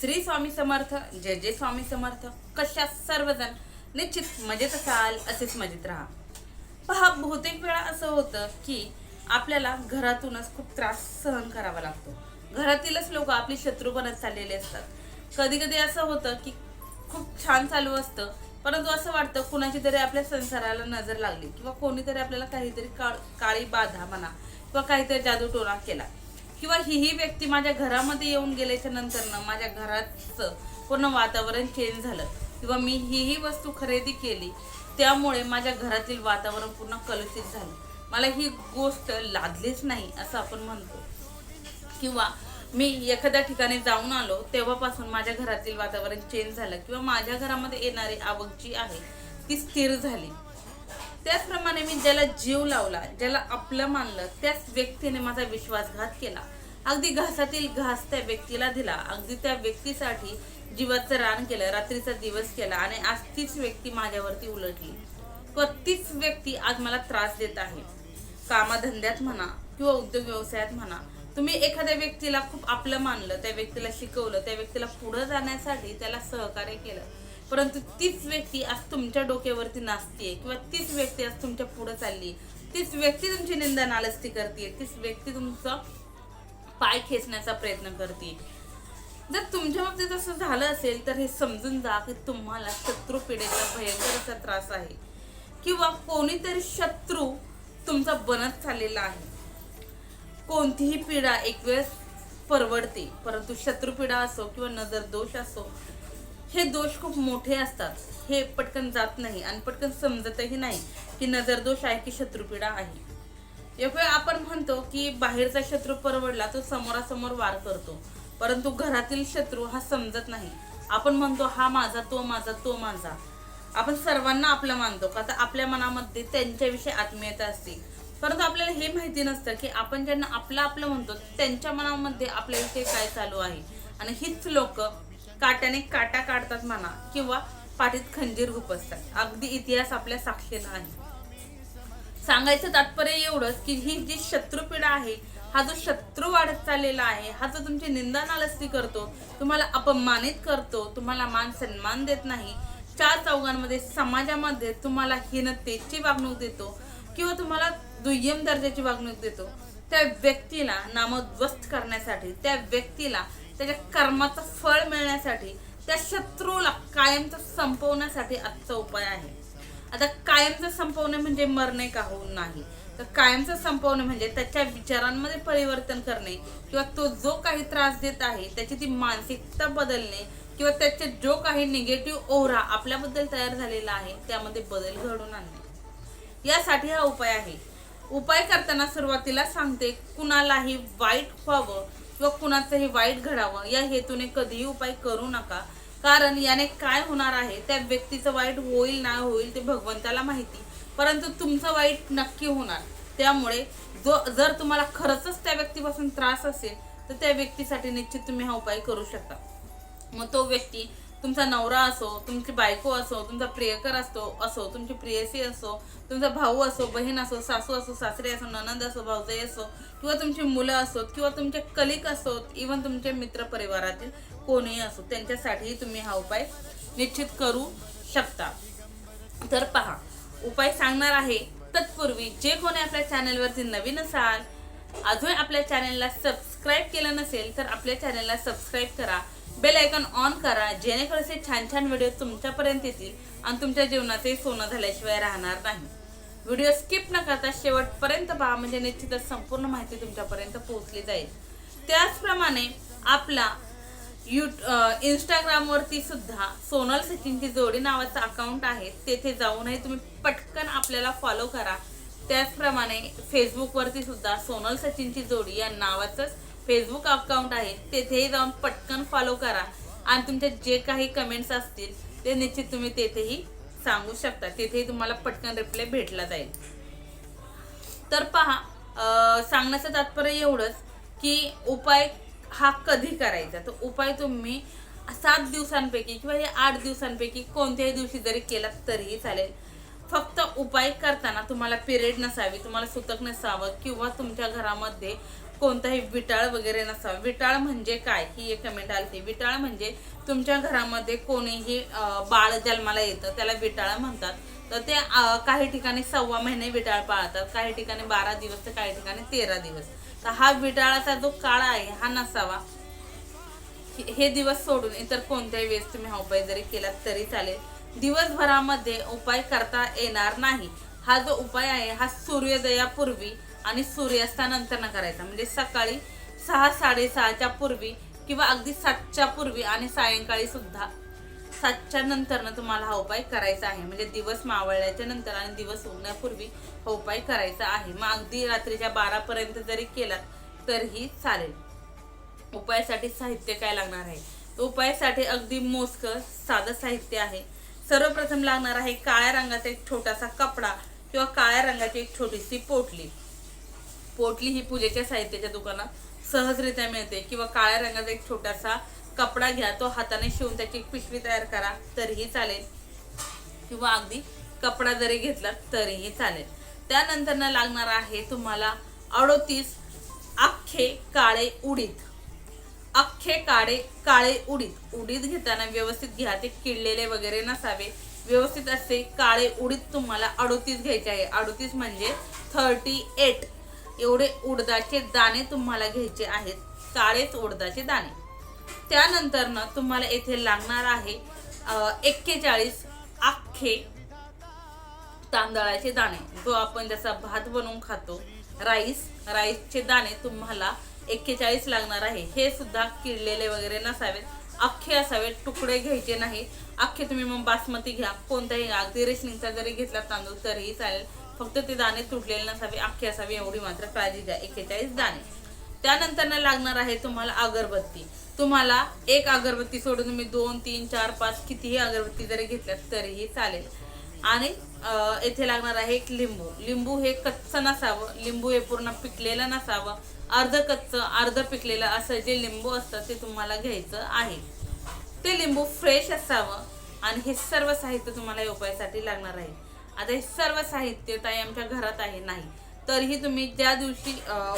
श्री स्वामी समर्थ जय जय स्वामी समर्थ. कशा सर्वजण? निश्चित मजेत असाल असेच मजेत राहा. पहा बहुतेक वेळा असं होतं की आपल्याला घरातूनच खूप त्रास सहन करावा लागतो. घरातीलच लोक आपली शत्रू बनत चाललेले असतात. कधी कधी असं होतं की खूप छान चालू असतं परंतु असं वाटतं कुणाची तरी आपल्या संसाराला नजर लागली किंवा कोणीतरी आपल्याला काहीतरी काळ काळी बाधा म्हणा किंवा काहीतरी जादूटोणा केला. किंवा ही ही व्यक्ती माझ्या घरामध्ये येऊन गेल्याच्यानंतर माझ्या घराचं पूर्ण वातावरण चेंज झालं. किंवा मी ही ही वस्तू खरेदी केली त्यामुळे माझ्या घरातील वातावरण पूर्ण कलुषित झालं. मला ही गोष्ट लादलीच नाही असं आपण म्हणतो. किंवा मी एखाद्या ठिकाणी जाऊन आलो तेव्हापासून माझ्या घरातील वातावरण चेंज झालं. किंवा माझ्या घरामध्ये येणारी आवक जी आहे ती स्थिर झाली. त्याचप्रमाणे मी ज्याला जीव लावला ज्याला आपलं मानलं त्याच व्यक्तीने माझा विश्वासघात केला. अगदी घासातील घास त्या व्यक्तीला दिला. अगदी त्या व्यक्तीसाठी जीवाचं रान केलं रात्रीचा दिवस केला आणि आज तीच व्यक्ती माझ्यावरती उलटली. व तीच व्यक्ती आज मला त्रास देत आहे. कामाधंद्यात म्हणा किंवा उद्योग व्यवसायात म्हणा तुम्ही एखाद्या व्यक्तीला खूप आपलं मानलं त्या व्यक्तीला शिकवलं त्या व्यक्तीला पुढे जाण्यासाठी त्याला सहकार्य केलं परंतु तीच व्यक्ती आज तुमच्या डोक्यावरती नाचतीये किंवा तीच व्यक्ती आज तुमच्यापुढे चालली तीच व्यक्ती तुमची निंदा नालस्ती करते तीच व्यक्ती तुमचा पाय खेचण्याचा प्रयत्न करते जर तुमच्या बाबतीत असं झालं असेल तर हे समजून जा की तुम्हाला शत्रू पिढीचा भयंकर असा त्रास आहे. किंवा कोणीतरी शत्रू तुमचा बनत चाललेला आहे. कोणतीही पीडा एक वेळेस परवडते. परंतु शत्रुपीडा असो किंवा नजर दोष असो हे दोष खूप मोठे असतात. हे पटकन जात नाही आणि पटकन समजतही नाही की नजर दोष आहे की शत्रुपीडा आहे. एक वेळ आपण म्हणतो की बाहेरचा शत्रू परवडला तो समोरासमोर वार करतो. परंतु घरातील शत्रू हा समजत नाही. आपण म्हणतो हा माझा तो माझा तो माझा. आपण सर्वांना आपलं मानतो का तर आपल्या मनामध्ये त्यांच्याविषयी आत्मीयता असते. परंतु आपल्याला हे माहिती नसतं की आपण ज्यांना आपलं आपलं म्हणतो त्यांच्या मनामध्ये आपल्याविषयी काय चालू आहे. आणि हीच लोक काट्याने काटा काढतात म्हणा किंवा पाठीत खंजीर खुपसतात अगदी इतिहास आपल्या साक्षीला आहे. सांगायचं तात्पर्य एवढंच की ही जी शत्रुपीडा आहे हा जो शत्रू वाढत चाललेला आहे हा जो तुमची निंदा नालस्ती करतो तुम्हाला अपमानित करतो तुम्हाला मान सन्मान देत नाही चार चौघांमध्ये समाजामध्ये तुम्हाला हीनतेची वागणूक देतो किंवा तुम्हाला दुय्यम दर्जाची वागणूक देतो त्या व्यक्तीला नामोद्वस्त करण्यासाठी त्या व्यक्तीला त्याच्या कर्माचं फळ मिळण्यासाठी त्या शत्रूला कायमचं संपवण्यासाठी आजचा उपाय आहे. आता कायमचं संपवणे म्हणजे मरणे का होऊन नाही? तर कायमचं संपवणे म्हणजे त्याच्या विचारांमध्ये परिवर्तन करणे किंवा तो जो काही त्रास देत आहे त्याची ती मानसिकता बदलणे किंवा त्याचे जो काही निगेटिव्ह ओरा आपल्याबद्दल तयार झालेला आहे त्यामध्ये बदल घडून आणणे. यासाठी हा उपाय आहे. उपाय करताना सुरुवातीला सांगते कुणालाही वाईट व्हावं किंवा कुणाचंही वाईट घडावं या हेतूने कधीही उपाय करू नका. कारण याने काय होणार आहे त्या व्यक्तीचं वाईट होईल ना होईल ते भगवंताला माहिती. परंतु तुमचं वाईट नक्की होणार. त्यामुळे जो जर तुम्हाला खरंच त्या व्यक्तीपासून त्रास असेल तर त्या व्यक्तीसाठी निश्चित तुम्ही हा उपाय करू शकता. मग तो व्यक्ती तुमचा नवरा असो तुमची बायको असो तुमचा प्रियकर असतो असो तुमची प्रियसी असो तुमचा भाऊ असो बहीण असो सासू असो सासरे असो ननंद असो भाऊजाई असो किंवा तुमची मुलं असोत किंवा तुमचे कलिक असोत इवन तुमचे मित्र परिवारातील कोणीही असो त्यांच्यासाठीही तुम्ही हा उपाय निश्चित करू शकता. तर पहा उपाय सांगणार आहे तत्पूर्वी जे कोणी आपल्या चॅनलवरती नवीन असाल अजून आपल्या चॅनलला सबस्क्राईब केलं नसेल तर आपल्या चॅनलला सबस्क्राईब करा. बेल आयकॉन ऑन करा जेणेकरून असे छान छान व्हिडिओ तुमच्यापर्यंत येतील आणि तुमच्या जीवनाचंही सोनं झाल्याशिवाय राहणार नाही. व्हिडिओ स्किप न करता शेवटपर्यंत पहा म्हणजे निश्चितच संपूर्ण माहिती तुमच्यापर्यंत पोहोचली जाईल. त्याचप्रमाणे आपला यू इंस्टाग्रामवरती सुद्धा सोनल सचिनची जोडी नावाचं अकाउंट आहे तेथे जाऊनही तुम्ही पटकन आपल्याला फॉलो करा. त्याचप्रमाणे फेसबुकवरती सुद्धा सोनल सचिनची जोडी या नावाचंच फेसबुक अकाउंट आहे तेथेही जाऊन पटकन फॉलो करा. आणि तुमच्या जे काही कमेंट्स असतील ते निश्चित तुम्ही तेथेही सांगू शकता. तेथेही तुम्हाला पटकन रिप्लाय भेटला जाईल. तर पहा सांगण्याचं तात्पर्य एवढंच की उपाय हा कधी करायचा? तर उपाय तुम्ही सात दिवसांपैकी किंवा हे आठ दिवसांपैकी कोणत्याही दिवशी जरी केला तरीही चालेल. फक्त उपाय करताना तुम्हाला पिरियड नसावी तुम्हाला सुतक नसावं किंवा तुमच्या घरामध्ये कोणताही विटाळ वगैरे नसावा. विटाळ म्हणजे काय? ही एक कमेंट आली विटाळ म्हणजे तुमच्या घरामध्ये कोणीही बाळ जन्माला येतं त्याला विटाळ म्हणतात. तर ते काही ठिकाणी सव्वा महिने विटाळ पाळतात काही ठिकाणी बारा दिवस तर काही ठिकाणी तेरा दिवस. तर हा विटाळाचा जो काळ आहे हा नसावा. हे- हे दिवस सोडून इतर कोणत्याही वेळेस तुम्ही हा उपाय जरी केला तरी चालेल. दिवसभरामध्ये उपाय करता येणार नाही. हा जो उपाय आहे हा सूर्योदयापूर्वी आणि सूर्यास्तानंतर न करायचा. म्हणजे सकाळी सहा साडेसहाच्या पूर्वी किंवा अगदी सातच्या पूर्वी आणि सायंकाळी सुद्धा सातच्या नंतरनं तुम्हाला हा उपाय करायचा आहे. म्हणजे दिवस मावळल्याच्या नंतर आणि दिवस उगण्यापूर्वी हा उपाय करायचा आहे. मग अगदी रात्रीच्या बारापर्यंत जरी केला तरीही चालेल. उपायासाठी साहित्य काय लागणार आहे? तर उपायासाठी अगदी मोजकं साधं साहित्य आहे. सर्वप्रथम लागणार आहे काळ्या रंगाचा एक छोटासा कपडा किंवा काळ्या रंगाची एक छोटीशी पोटली. पोटली ही पूजेच्या साहित्याच्या दुकानात सहजरित्या मिळते. किंवा काळ्या रंगाचा एक छोटासा कपडा घ्या तो हाताने शिवून त्याची एक पिशवी तयार करा तरीही चालेल. किंवा अगदी कपडा जरी घेतला तरीही चालेल. त्यानंतर न लागणार आहे तुम्हाला अडोतीस अख्खे काळे उडीद. अख्खे काळे काळे उडीद. उडीद घेताना व्यवस्थित घ्या ते किडलेले वगैरे नसावे. व्यवस्थित असे काळे उडीद तुम्हाला अडोतीस घ्यायचे आहे. अडोतीस म्हणजे थर्टी एट एवढे उडदाचे दाणे तुम्हाला घ्यायचे आहेत काळेच उडदाचे दाणे. त्यानंतर ना तुम्हाला येथे लागणार आहे एक्केचाळीस अख्खे तांदळाचे दाणे. जो आपण जसा भात बनवून खातो राईस राईसचे दाणे तुम्हाला एक्केचाळीस लागणार आहे. हे सुद्धा किडलेले वगैरे नसावेत. अख्खे असावेत तुकडे घ्यायचे नाही. अख्खे तुम्ही मग बासमती घ्या. कोणताही अगदी रेशनिंगचा जरी घेतला तांदूळ तरीही चालेल. फक्त ते दाणे तुटलेले नसावे अख्खे असावे एवढी मात्र काळजी घ्या. एक्केचाळीस दाणे. त्यानंतर लागणार आहे तुम्हाला अगरबत्ती. तुम्हाला एक अगरबत्ती सोडून तुम्ही दोन तीन चार पाच कितीही अगरबत्ती जरी घेतल्यास तरीही चालेल. आणि येथे लागणार आहे एक लिंबू. लिंबू हे कच्चं नसावं. लिंबू हे पूर्ण पिकलेलं नसावं. अर्ध कच्चं अर्ध पिकलेलं असं जे लिंबू असतं ते तुम्हाला घ्यायचं आहे. ते लिंबू फ्रेश असावं आणि हे सर्व साहित्य तुम्हाला उपायासाठी लागणार आहे. आता हे सर्व साहित्य ताई आमच्या घरात आहे नाही. तरीही तुम्ही ज्या दिवशी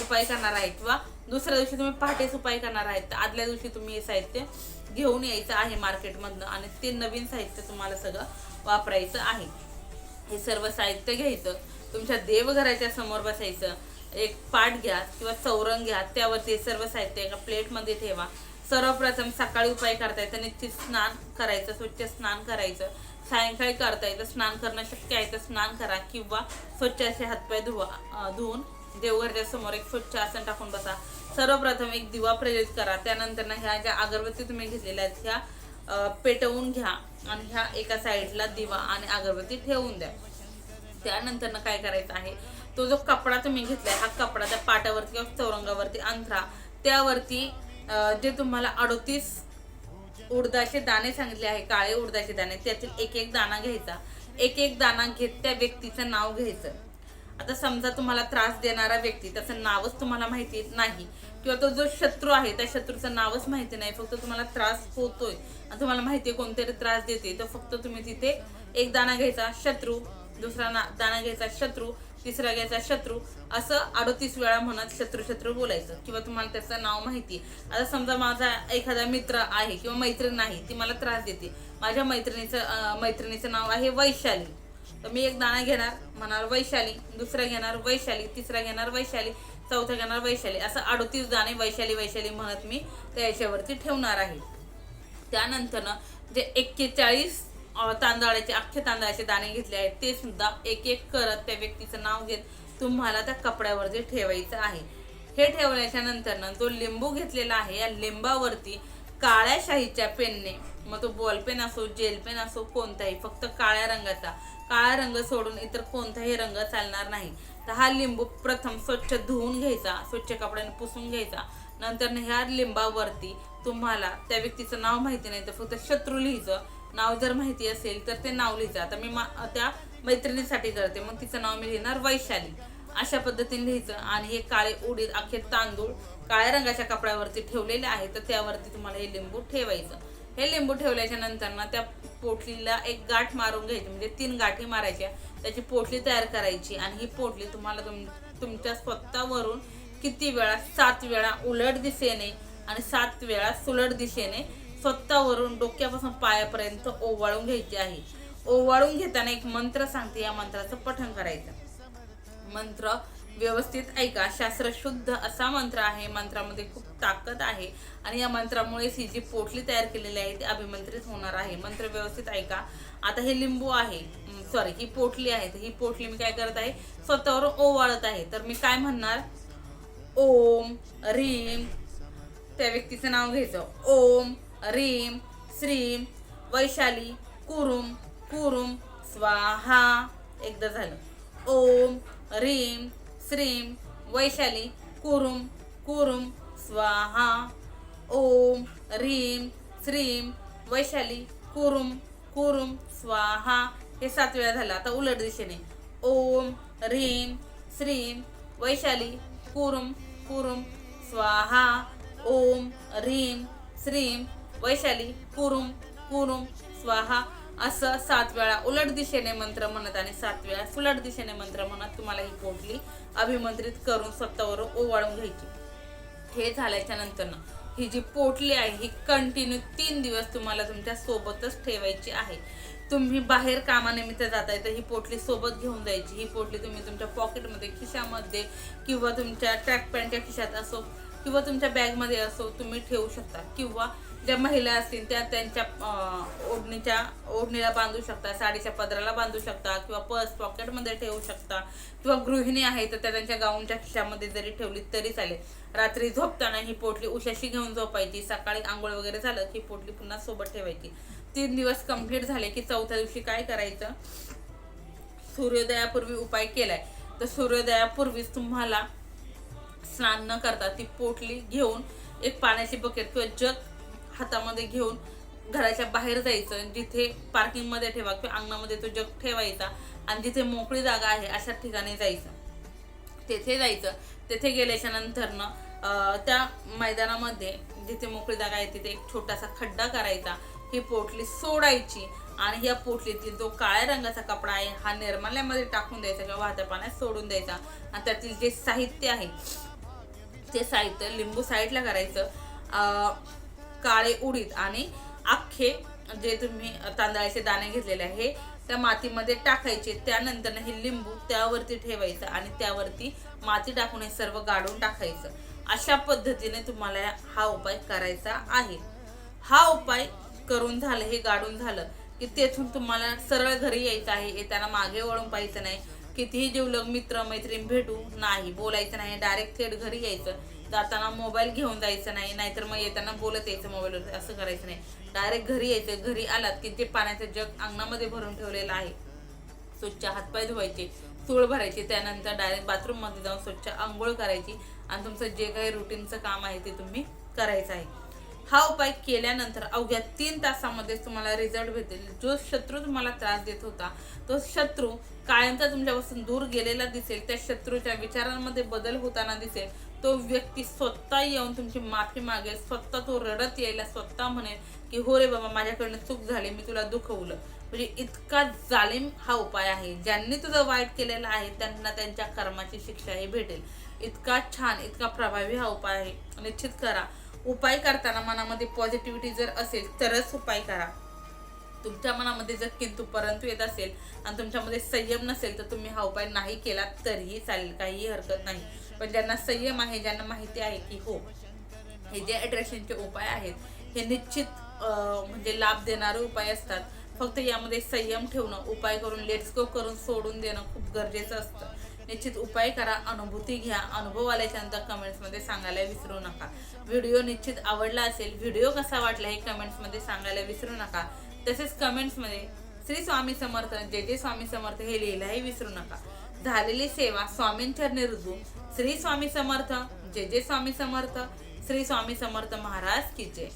उपाय करणार आहे किंवा दुसऱ्या दिवशी तुम्ही पहाटेच उपाय करणार आहेत तर आदल्या दिवशी तुम्ही हे साहित्य घेऊन यायचं आहे मार्केटमधनं आणि ते नवीन साहित्य तुम्हाला सगळं वापरायचं आहे. हे सर्व साहित्य घ्यायचं तुमच्या देवघराच्या समोर बसायचं एक पाट घ्या किंवा चौरंग घ्या त्यावरती सर्व साहित्य एका प्लेटमध्ये ठेवा. सर्वप्रथम सकाळी उपाय करता येतं निश्चित स्नान करायचं स्वच्छ स्नान करायचं. सायंकाळी करता येतं स्नान करणं शक्य आहे तर स्नान करा किंवा स्वच्छ असे हातपाय धुवा धुवून देवघरच्या समोर एक स्वच्छ आसन टाकून बसा. सर्वप्रथम एक दिवा प्रेरित करा. त्यानंतर ह्या ज्या अगरबत्ती तुम्ही घेतलेल्या आहेत ह्या पेटवून घ्या आणि ह्या एका साईडला दिवा आणि अगरबत्ती ठेवून द्या. त्यानंतर काय करायचं आहे तो जो कपडा तुम्ही घेतलाय हा कपडा त्या पाटावरती किंवा चौरंगावरती अंथरा. त्यावरती जे तुम्हाला अडोतीस उडदाचे दाणे सांगितले आहे काळे उडदाचे दाणे त्यातील एक एक दाणा घ्यायचा. एक एक दाणा घेत त्या व्यक्तीचं नाव घ्यायचं. आता समजा तुम्हाला त्रास देणारा व्यक्ती त्याचं नावच तुम्हाला माहिती नाही किंवा तो जो शत्रू आहे त्या शत्रूचं नावच माहिती नाही फक्त तुम्हाला त्रास होतोय आणि तुम्हाला माहिती आहे कोणतरी त्रास देते तर फक्त तुम्ही तिथे एक दाणा घ्यायचा शत्रू दुसरा ना दाणा घ्यायचा शत्रू तिसरा घ्यायचा शत्रू. असं अडोतीस वेळा म्हणत शत्रू शत्रू बोलायचं. किंवा तुम्हाला त्याचं नाव माहिती आहे. आता समजा माझा एखादा मित्र आहे किंवा मैत्रीण नाही ती मला त्रास देते. माझ्या मैत्रिणीचं मैत्रिणीचं नाव आहे वैशाली. तर मी एक दाणा घेणार म्हणार वैशाली. दुसरा घेणार वैशाली. तिसरा घेणार वैशाली. चौथा घेणार वैशाली. असं अडोतीस दाणे वैशाली वैशाली म्हणत मी त्या याच्यावरती ठेवणार आहे. त्यानंतर जे एक्केचाळीस तांदळाचे अख्खे तांदळाचे दाणे घेतले आहेत. ते सुद्धा एक एक करत त्या व्यक्तीचं नाव घेत तुम्हाला त्या कपड्यावरती ठेवायचं आहे. हे ठेवल्याच्या नंतर जो लिंबू घेतलेला आहे या लिंबावरती काळ्या शाहीच्या पेनने मग तो बॉल पेन असो जेल पेन असो कोणताही फक्त काळ्या रंगाचा काळा रंग सोडून इतर कोणताही रंग चालणार नाही. तर हा लिंबू प्रथम स्वच्छ धुवून घ्यायचा स्वच्छ कपड्याने पुसून घ्यायचा. नंतर ह्या लिंबावरती तुम्हाला त्या व्यक्तीचं नाव माहिती नाही तर फक्त शत्रू लिहायचं. नाव जर माहिती असेल तर ते नाव लिहायचं आता मी मा- त्या मैत्रिणीसाठी करते मग तिचं नाव मी लिहिणार वैशाली. अशा पद्धतीने लिहायचं. आणि हे काळे उडीद अख्खे तांदूळ काळ्या रंगाच्या कपड्यावरती ठेवलेले आहे तर त्यावरती तुम्हाला हे लिंबू ठेवायचं. हे लिंबू ठेवल्याच्या नंतर ना त्या पोटलीला एक गाठ मारून घ्यायची. म्हणजे तीन गाठी मारायच्या. त्याची पोटली तयार करायची. आणि ही पोटली तुम्हाला तुम तुमच्या स्वतःवरून किती वेळा सात वेळा उलट दिशेने आणि सात वेळा सुलट दिशेने स्वतःवरून डोक्यापासून पायापर्यंत ओवाळून घ्यायची आहे. ओवाळून घेताना एक मंत्र सांगते या मंत्राचं पठण करायचं. मंत्र व्यवस्थित ऐका. शास्त्र शुद्ध असा मंत्र आहे. मंत्रामध्ये खूप ताकद आहे. आणि या मंत्रामुळे ही जी पोटली तयार केलेली आहे ती अभिमंत्रित होणार आहे. मंत्र व्यवस्थित ऐका. आता हे लिंबू आहे. सॉरी ही पोटली आहे. तर ही पोटली मी काय करत आहे? स्वतःवर ओवाळत आहे. तर मी काय म्हणणार? ओम रीम. त्या व्यक्तीचं नाव घ्यायचं. ओम रीम श्रीम वैशाली कुरुम कुरुम स्वाहा एकदा झालं. ओम रीम श्रीम वैशाली कुरुम कुरुम स्वाहा. ओम रीम श्रीम वैशाली कुरुम कुरुम स्वाहा. हे सात वेळा झालं. आता उलट दिशेने. ओम रीम श्रीम वैशाली कुरुम कुरुम स्वाहा. ओम रीम श्रीम वैशाली कुरुम कुरुम स्वाहा असं सात वेळा उलट दिशेने मंत्र म्हणत आणि सात वेळा सुलट दिशेने मंत्र म्हणत तुम्हाला ही पोटली अभिमंत्रित करून स्वतःवर ओवाळून घ्यायची. हे झाल्याच्यानंतर ही जी पोटली आहे ही कंटिन्यू तीन दिवस तुम्हाला तुमच्या सोबतच ठेवायची आहे. तुम्ही बाहेर कामानिमित्त जाताय तर ही पोटली सोबत घेऊन जायची. ही पोटली तुम्ही तुमच्या पॉकेटमध्ये खिशामध्ये किंवा तुमच्या ट्रॅक पॅन्टच्या खिशात असो किंवा तुमच्या बॅगमध्ये असो तुम्ही ठेवू शकता. किंवा ज्या महिला असतील त्या त्यांच्या ओढणीच्या ओढणीला बांधू शकता साडीच्या पदराला बांधू शकता किंवा पर्स पॉकेटमध्ये ठेवू शकता किंवा गृहिणी आहे तर त्या त्यांच्या गाऊनच्या खिशामध्ये जरी ठेवली तरी चालेल. रात्री झोपताना ही पोटली उशाशी घेऊन झोपायची सकाळी आंघोळ वगैरे झालं की पोटली पुन्हा सोबत ठेवायची. तीन दिवस कंप्लीट झाले की चौथ्या दिवशी काय करायचं? सूर्योदयापूर्वी उपाय केलाय. तर सूर्योदयापूर्वीच तुम्हाला स्नान न करता ती पोटली घेऊन एक पाण्याची बकेट किंवा जग हातामध्ये घेऊन घराच्या बाहेर जायचं जिथे पार्किंगमध्ये ठेवा किंवा अंगणामध्ये तो जग ठेवायचा आणि जिथे मोकळी जागा आहे अशा ठिकाणी जायचं. तेथे जायचं. तेथे गेल्याच्या नंतरनं त्या मैदानामध्ये जिथे मोकळी जागा आहे तिथे एक छोटासा खड्डा करायचा. ही पोटली सोडायची आणि या पोटलीतील जो काळ्या रंगाचा कपडा आहे हा निर्माल्यामध्ये टाकून द्यायचा किंवा वाहत्या पाण्यात सोडून द्यायचा. आणि त्यातील जे साहित्य आहे ते साहित्य लिंबू साईडला करायचं. काळे उडीद आणि अख्खे जे तुम्ही तांदळाचे दाणे घेतलेले आहे त्या मातीमध्ये टाकायचे. त्यानंतर हे लिंबू त्यावरती ठेवायचं आणि त्यावरती माती टाकून हे सर्व गाडून टाकायचं. अशा पद्धतीने तुम्हाला हा उपाय करायचा आहे. हा उपाय करून झालं हे गाडून झालं की तेथून तुम्हाला सरळ घरी यायचं आहे. येताना मागे वळून पाहायचं नाही. कितीही जीवलग मित्र मैत्रीण भेटू नाही बोलायचं नाही डायरेक्ट थेट घरी यायचं. जाताना मोबाईल घेऊन जायचं नाही नाहीतर मग येताना बोलत यायचं मोबाईलवर असं करायचं नाही. डायरेक्ट घरी यायचं घरी आलात की ते पाण्याचं जग अंगणामध्ये भरून ठेवलेलं आहे. स्वच्छ हातपाय धुवायचे चूळ भरायची त्यानंतर डायरेक्ट बाथरूममध्ये जाऊन स्वच्छ आंघोळ करायची आणि तुमचं जे काही रुटीनचं काम आहे ते तुम्ही करायचं आहे. हा उपाय केल्यानंतर अवघ्या तीन तासामध्ये तुम्हाला रिझल्ट भेटेल. जो शत्रू तुम्हाला त्रास देत होता तो शत्रू कायमचा तुमच्यापासून दूर गेलेला दिसेल त्या शत्रूच्या विचारांमध्ये बदल होताना दिसेल. तो व्यक्ती स्वतः येऊन तुमची माफी मागेल स्वतः तो रडत यायला स्वतः म्हणेल की हो रे बाबा माझ्याकडनं चूक झाली मी तुला दुखवलं. म्हणजे इतका जालिम हा उपाय आहे. ज्यांनी तुझं वाईट केलेलं आहे त्यांना त्यांच्या कर्माची शिक्षाही भेटेल. इतका छान इतका प्रभावी हा उपाय आहे. निश्चित करा. उपाय करताना मनामध्ये पॉझिटिव्हिटी जर असेल तरच उपाय करा. तुमच्या मनामध्ये जर किंतु परंतु येत असेल आणि तुमच्यामध्ये संयम नसेल तर तुम्ही हा उपाय नाही केला तरीही चालेल काहीही हरकत नाही. पण ज्यांना संयम आहे ज्यांना माहिती आहे की हो हे जे अट्रॅक्शनचे उपाय आहेत हे निश्चित म्हणजे लाभ देणारे उपाय असतात. फक्त यामध्ये संयम ठेवणं उपाय करून लेट्स गो करून सोडून देणं खूप गरजेचं असतं. निश्चित उपाय करा अनुभूती घ्या अनुभव आल्याच्यानंतर कमेंट्समध्ये सांगायला विसरू नका. व्हिडिओ निश्चित आवडला असेल व्हिडिओ कसा वाटला हे कमेंट्समध्ये सांगायला विसरू नका. तसेच कमेंट्समध्ये श्री स्वामी समर्थ जे जे स्वामी समर्थ हे लिहिलंही विसरू नका. झालेली सेवा स्वामींच्या रुजू. श्री स्वामी समर्थ. जे जे स्वामी समर्थ. श्री स्वामी समर्थ महाराज की जय.